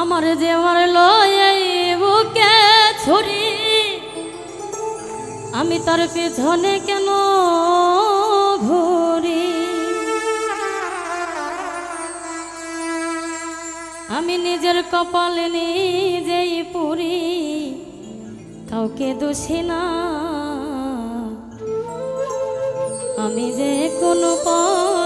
আমার যে আমার বুকে ছুরি, আমি তার পেছনে কেন ঘুরি? আমি নিজের কপাল নিজেই পুরি, কাউকে দোষী না। আমি যে কোনো পর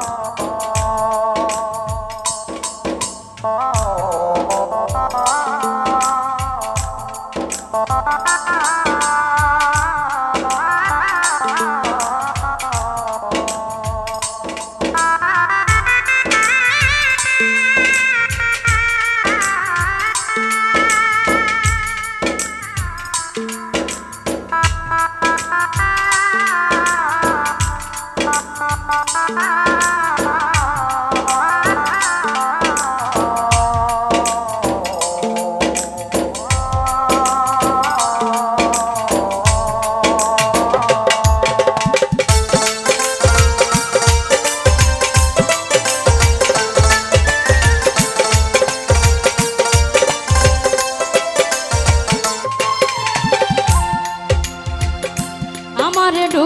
ಮಾರಡು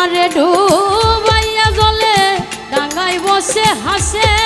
আমারে ডুবাইয়া জলে ডাঙ্গাই বসে হাসে।